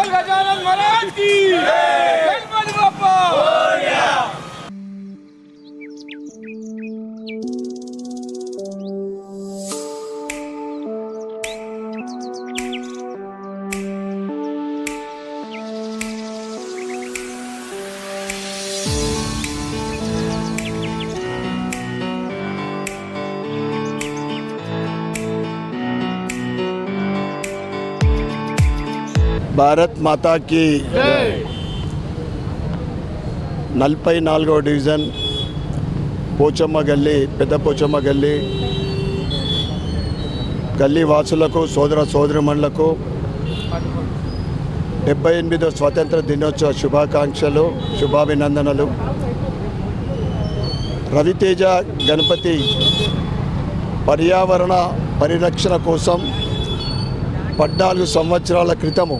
गल गजानन महाराज की భారత్ మాతాకి నలభై నాలుగవ డివిజన్ పోచమ్మ గల్లీ పెద్ద పోచమ్మ గల్లీ. గల్లీ వాసులకు సోదర సోదరిమణులకు డెబ్బై ఎనిమిదో స్వాతంత్ర దినోత్సవ శుభాకాంక్షలు శుభాభినందనలు. రవితేజ గణపతి పర్యావరణ పరిరక్షణ కోసం పద్నాలుగు సంవత్సరాల క్రితము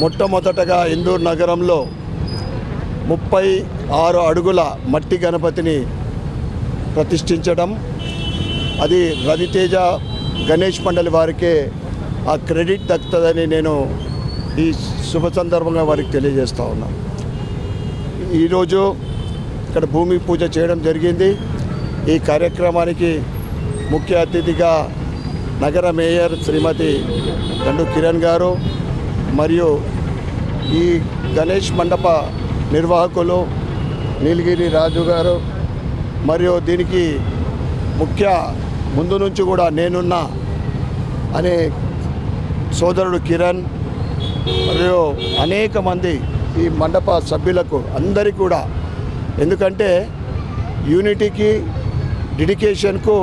మొట్టమొదటగా ఇందూరు నగరంలో ముప్పై ఆరు అడుగుల మట్టి గణపతిని ప్రతిష్ఠించడం అది రవితేజ గణేష్ మండలి వారికే ఆ క్రెడిట్ దక్కుతుందని నేను ఈ శుభ సందర్భంగా వారికి తెలియజేస్తూ ఉన్నాను ఈరోజు ఇక్కడ భూమి పూజ చేయడం జరిగింది. ఈ కార్యక్రమానికి ముఖ్య అతిథిగా నగర మేయర్ శ్రీమతి దండు కిరణ్ గారు మరియు ఈ గణేష్ మండప నిర్వాహకులు నీలగిరి రాజు గారు మరియు దీనికి ముఖ్య ముందు నుంచి కూడా నేనున్నా అనే సోదరుడు కిరణ్ మరియు అనేక మంది ఈ మండప సభ్యులకు అందరికీ కూడా. ఎందుకంటే యూనిటీకి డెడికేషన్కు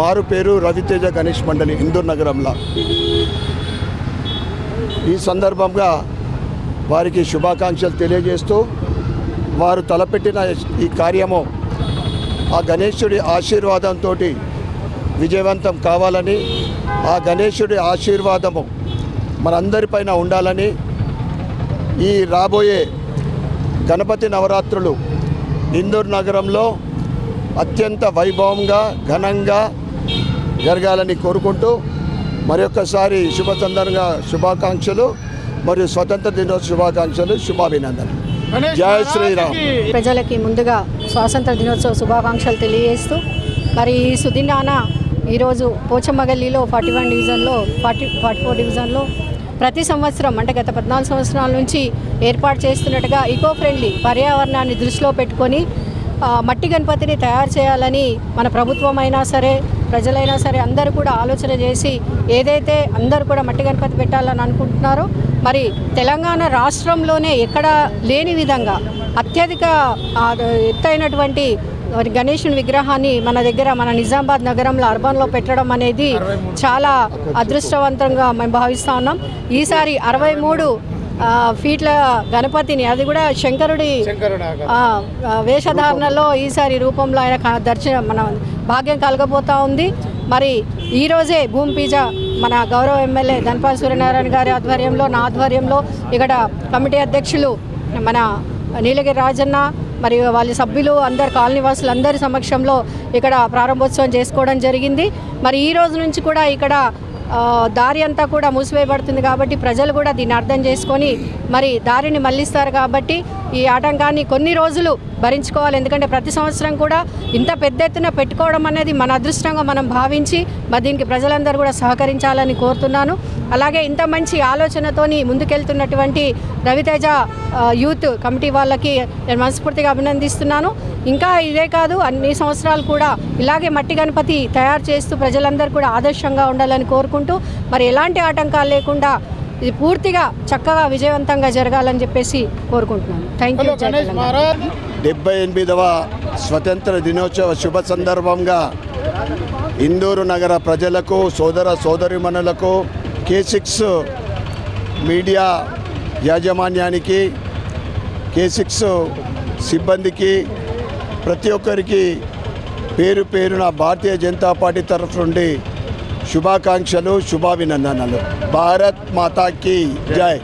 మారు పేరు రవితేజ గణేష్ మండలి ఇందూర్ నగరంలో. ఈ సందర్భంగా వారికి శుభాకాంక్షలు తెలియజేస్తూ వారు తలపెట్టిన ఈ కార్యము ఆ గణేశుడి ఆశీర్వాదంతో విజయవంతం కావాలని ఆ గణేశుడి ఆశీర్వాదము మనందరిపైన ఉండాలని ఈ రాబోయే గణపతి నవరాత్రులు ఇందూర్ నగరంలో అత్యంత వైభవంగా ఘనంగా జరగాలని కోరుకుంటూ మరొకసారి శుభ సందర్భంగా శుభాకాంక్షలు మరియు స్వతంత్ర దినోత్సవ శుభాకాంక్షలు శుభాభినందనలు. జై శ్రీరామ్. ప్రజలకి ముందుగా స్వాతంత్ర దినోత్సవ శుభాకాంక్షలు తెలియజేస్తూ మరి ఈ సుదినాన ఈరోజు పోచమ్మ గల్లీలో ఫార్టీ వన్ డివిజన్లో ఫార్టీ ఫార్టీ ఫోర్ డివిజన్లో ప్రతి సంవత్సరం అంటే గత పద్నాలుగు సంవత్సరాల నుంచి ఏర్పాటు చేస్తున్నట్టుగా ఈకో ఫ్రెండ్లీ పర్యావరణాన్ని దృష్టిలో పెట్టుకొని మట్టి గణపతిని తయారు చేయాలని మన ప్రభుత్వం అయినా సరే ప్రజలైనా సరే అందరూ కూడా ఆలోచన చేసి ఏదైతే అందరూ కూడా మట్టి గణపతి పెట్టాలని అనుకుంటున్నారో మరి తెలంగాణ రాష్ట్రంలోనే ఎక్కడ లేని విధంగా అత్యధిక ఎత్తైనటువంటి మరి గణేషుని విగ్రహాన్ని మన దగ్గర మన నిజామాబాద్ నగరంలో అర్బన్లో పెట్టడం అనేది చాలా అదృష్టవంతంగా మేము భావిస్తూ ఉన్నాం. ఈసారి అరవై మూడు ఫీట్ల గణపతిని అది కూడా శంకరుడి వేషధారణలో ఈసారి రూపంలో ఆయన దర్శనం మన భాగ్యం కలగబోతా ఉంది. మరి ఈరోజే భూమి పీజ మన గౌరవ ఎమ్మెల్యే ధనపాల్ సూర్యనారాయణ గారి ఆధ్వర్యంలో నా ఆధ్వర్యంలో ఇక్కడ కమిటీ అధ్యక్షులు మన నీలగిరి రాజన్న మరియు వాళ్ళ సభ్యులు అందరు కాలనీ వాసులు అందరి సమక్షంలో ఇక్కడ ప్రారంభోత్సవం చేసుకోవడం జరిగింది. మరి ఈ రోజు నుంచి కూడా ఇక్కడ దారి అంతా కూడా మూసివేయబడుతుంది కాబట్టి ప్రజలు కూడా దీన్ని అర్థం చేసుకొని మరి దారిని మళ్ళిస్తారు కాబట్టి ఈ ఆటంకాన్ని కొన్ని రోజులు భరించుకోవాలి. ఎందుకంటే ప్రతి సంవత్సరం కూడా ఇంత పెద్ద ఎత్తున పెట్టుకోవడం అనేది మన అదృష్టంగా మనం భావించి మరి దీనికి ప్రజలందరూ కూడా సహకరించాలని కోరుతున్నాను. అలాగే ఇంత మంచి ఆలోచనతోని ముందుకెళ్తున్నటువంటి రవితేజ యూత్ కమిటీ వాళ్ళకి నేను మనస్ఫూర్తిగా అభినందిస్తున్నాను. ఇంకా ఇదే కాదు అన్ని సంవత్సరాలు కూడా ఇలాగే మట్టి గణపతి తయారు చేస్తూ ప్రజలందరూ కూడా ఆదర్శంగా ఉండాలని కోరుకుంటూ మరి ఎలాంటి ఆటంకాలు లేకుండా ఇది పూర్తిగా చక్కగా విజయవంతంగా జరగాలని చెప్పేసి కోరుకుంటున్నాను. Thank you. డెబ్బై ఎనిమిదవ స్వతంత్ర దినోత్సవ శుభ సందర్భంగా ఇందూరు నగర ప్రజలకు సోదర సోదరిమణులకు కే సిక్స్ మీడియా యాజమాన్యానికి కే సిక్స్ సిబ్బందికి ప్రతి ఒక్కరికి పేరు పేరున భారతీయ జనతా పార్టీ తరఫు నుండి శుభాకాంక్షలు శుభాభినందనలు. భారత్ మాతాకి జై.